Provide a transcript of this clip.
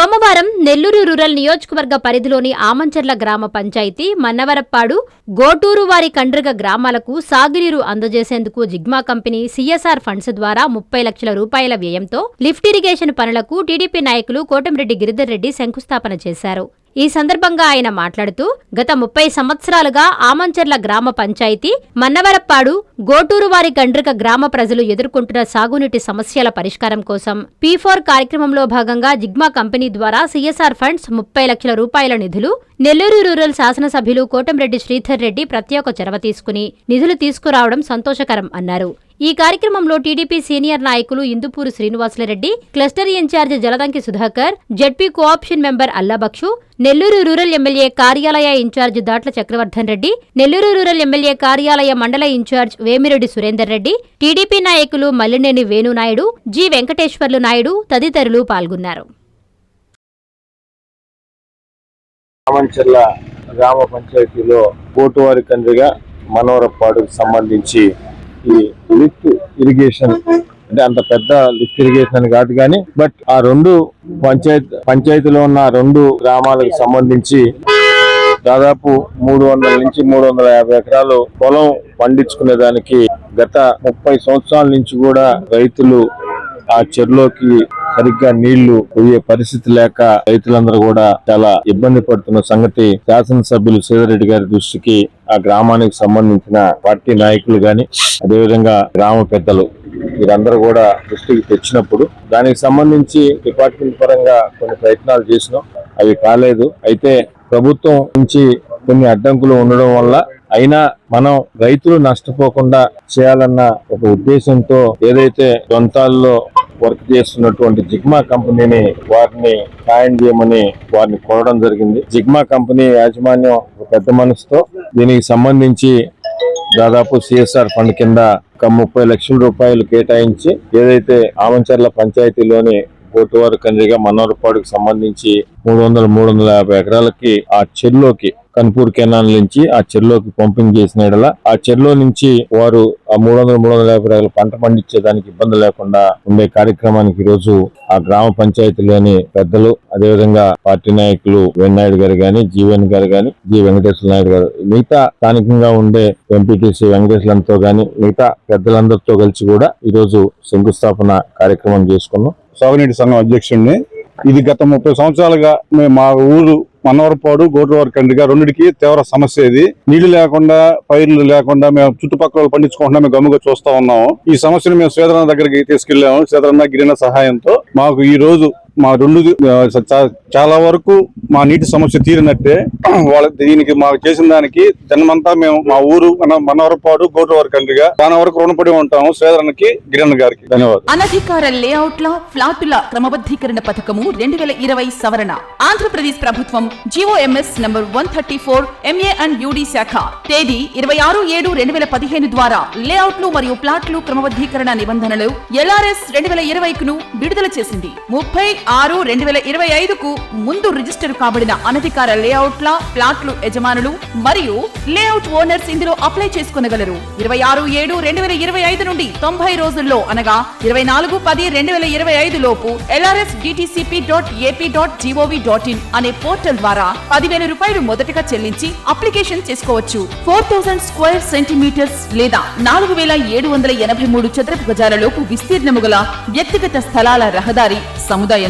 సోమవారం నెల్లూరు రూరల్ నియోజకవర్గ పరిధిలోని ఆమంచర్ల గ్రామ పంచాయతీ మన్నవరప్పాడు గోటూరు వారి కండ్రిగ గ్రామాలకు సాగునీరు అందజేసేందుకు జిగ్మా కంపెనీ సీఎస్ఆర్ ఫండ్స్ ద్వారా ముప్పై లక్షల రూపాయల వ్యయంతో లిఫ్ట్ ఇరిగేషన్ పనులకు టీడీపీ నాయకులు కోటంరెడ్డి గిరిధర్ రెడ్డి శంకుస్థాపన చేశారు. ఈ సందర్భంగా ఆయన మాట్లాడుతూ గత ముప్పై సంవత్సరాలుగా ఆమంచర్ల గ్రామ పంచాయతీ మన్నవరప్పాడు గోటూరు వారి గండ్రిక గ్రామ ప్రజలు ఎదుర్కొంటున్న సాగునీటి సమస్యల పరిష్కారం కోసం పీ ఫోర్ కార్యక్రమంలో భాగంగా జిగ్మా కంపెనీ ద్వారా సీఎస్ఆర్ ఫండ్స్ ముప్పై లక్షల రూపాయల నిధులు నెల్లూరు రూరల్ శాసనసభ్యులు కోటంరెడ్డి శ్రీధర్ రెడ్డి ప్రత్యేక చొరవ తీసుకుని నిధులు తీసుకురావడం సంతోషకరం అన్నారు. ఈ కార్యక్రమంలో టీడీపీ సీనియర్ నాయకులు Indupuru Srinivasulareddy cluster incharge Jaladanki Sudhakar ZP co-option member Allabakshu Nellore rural MLA కార్యాలయ incharge Datla Chakravardhan Reddy Nellore rural MLA కార్యాలయ మండల ఇన్ఛార్జ్ వేమిరెడ్డి సురేందర్ రెడ్డి టీడీపీ నాయకులు మల్లినేని వేణునాయుడు జి వెంకటేశ్వర్లు నాయుడు తదితరులు పాల్గొన్నారు. గ్రామ పంచాయతీలో కోటువారి కండ్రిగా సంబంధించి ఈ లిఫ్ట్ ఇరిగేషన్. అంటే అంత పెద్ద లిఫ్ట్ ఇరిగేషన్ అని కాదు కానీ బట్ ఆ రెండు పంచాయతీ పంచాయతీలో ఉన్న రెండు గ్రామాలకు సంబంధించి దాదాపు మూడు వందల నుంచి మూడు వందల యాభై ఎకరాలు పొలం పండించుకునే దానికి గత ముప్పై సంవత్సరాల నుంచి కూడా రైతులు ఆ చెరువులోకి సరిగ్గా నీళ్ళు పోయే పరిస్థితి లేక రైతులందరూ కూడా చాలా ఇబ్బంది పడుతున్న సంగతి శాసనసభ్యులు సీతారెడ్డి గారి దృష్టికి ఆ గ్రామానికి సంబంధించిన పార్టీ నాయకులు గాని అదేవిధంగా గ్రామ పెద్దలు వీరందరూ కూడా దృష్టికి తెచ్చినప్పుడు దానికి సంబంధించి డిపార్ట్మెంట్ పరంగా కొన్ని ప్రయత్నాలు చేసినాం. అవి కాలేదు. అయితే ప్రభుత్వం నుంచి కొన్ని అడ్డంకులు ఉండడం వల్ల అయినా మనం రైతులు నష్టపోకుండా చేయాలన్న ఒక ఉద్దేశంతో ఏదైతే దొంతాల్లో వర్క్ చేస్తున్నటువంటి జిగ్మా కంపెనీని వారిని సాయం చేయమని వారిని కోరడం జరిగింది. జిగ్మా కంపెనీ యాజమాన్యం ఒక పెద్ద మనసుతో దీనికి సంబంధించి దాదాపు సిఎస్ఆర్ ఫండ్ కింద ఒక ముప్పై లక్షల రూపాయలు కేటాయించి ఏదైతే ఆమంచర్ల పంచాయతీలోని పోతువారి కందిగా మనోరపాడుకు సంబంధించి మూడు వందల మూడు వందల యాభై ఎకరాలకి ఆ చెల్లోకి కన్పూర్ కెనాల్ నుంచి ఆ చెల్లోకి పంపింగ్ చేసిన ఆ చెల్లో నుంచి వారు ఆ మూడు వందల మూడు వందల యాభై ఎకరాలు పంట పండించేదానికి ఇబ్బంది లేకుండా ఉండే కార్యక్రమానికి ఈ రోజు ఆ గ్రామ పంచాయతీలోని పెద్దలు అదేవిధంగా పార్టీ నాయకులు వెన్నాయుడు గారు గాని జీవన్ గారు గాని జి వెంకటేశ్వర నాయుడు గారు మిగతా స్థానికంగా ఉండే ఎంపీటీసీ వెంకటేశ్వరంతో గాని మిగతా పెద్దలందరితో కలిసి కూడా ఈ రోజు శంకుస్థాపన కార్యక్రమం చేసుకున్నాం. సాగునీటి సంఘం అధ్యక్షుడిని. ఇది గత ముప్పై సంవత్సరాలుగా మేము మా ఊరు మనవరపాడు గోటువారి కండ్రిగా రెండిటికి తీవ్ర సమస్య ఇది. నీళ్ళు లేకుండా పైర్లు లేకుండా మేము చుట్టుపక్కల పండించుకుంటున్నా మేము గమ్ముగా చూస్తా ఉన్నాము. ఈ సమస్యను మేము శ్రీధరన్న దగ్గరికి తీసుకెళ్ళాము శ్రీధరన్న గిరిన సహాయంతో మాకు ఈ రోజు మా రెండు చాలా వరకు మా నీటి సమస్య తీరినట్టే వాళ్ళ దీనికి మాకు చేసిన దానికి జన్మంతా మేము మా ఊరు మన మనవరపాడు గోటువారి కండ్రిగా చాలా వరకు రుణపడి ఉంటాము. శ్రీధరన్నకి గిరణ్ గారికి ధన్యవాదాలు. అనధికార లేఅవుట్ల ఫ్లాటుల క్రమబద్ధీకరణ పథకము రెండు వేల ఇరవై సవరణ. ఆంధ్రప్రదేశ్ ప్రభుత్వం GOMS number one thirty four MA and UD శాఖ. తేదీ ఇరవై ఆరు ఏడు రెండు వేల పదిహేను ద్వారా లేఅవుట్లు మరియు ప్లాట్లు క్రమబద్ధీకరణ నిబంధనలు ఎల్ఆర్ఎస్ రెండు వేల ఇరవైకును విడుదల చేసింది. ముప్పై ఆరు రెండు వేల ఇరవై ఐదుకు ముందు రిజిస్టర్ కాబడిన అనధికార లేఅవుట్ల ప్లాట్లు యజమానులు మరియు లేఅవుట్ ఓనర్స్ ఇందులో అప్లై చేసుకునగలరు. ఇరవై ఆరు ఏడు రెండు వేల ఇరవై ఐదు నుండి తొంభై రోజుల్లో అనగా ఇరవై నాలుగు పది రెండు వేల ఇరవై ఐదు లోపు LRS DTCP dot AP dot GOV dot in అనే పోర్టల్ ద్వారా పదివేల రూపాయలు మొదటగా చెల్లించి అప్లికేషన్ చేసుకోవచ్చు. ఫోర్ థౌసండ్ స్క్వేర్ సెంటీమీటర్స్ లేదా నాలుగు వేల ఏడు వందల ఎనభై మూడు చదరపు గజాల లోపు విస్తీర్ణము గల వ్యక్తిగత స్థలాల రహదారి సముదాయం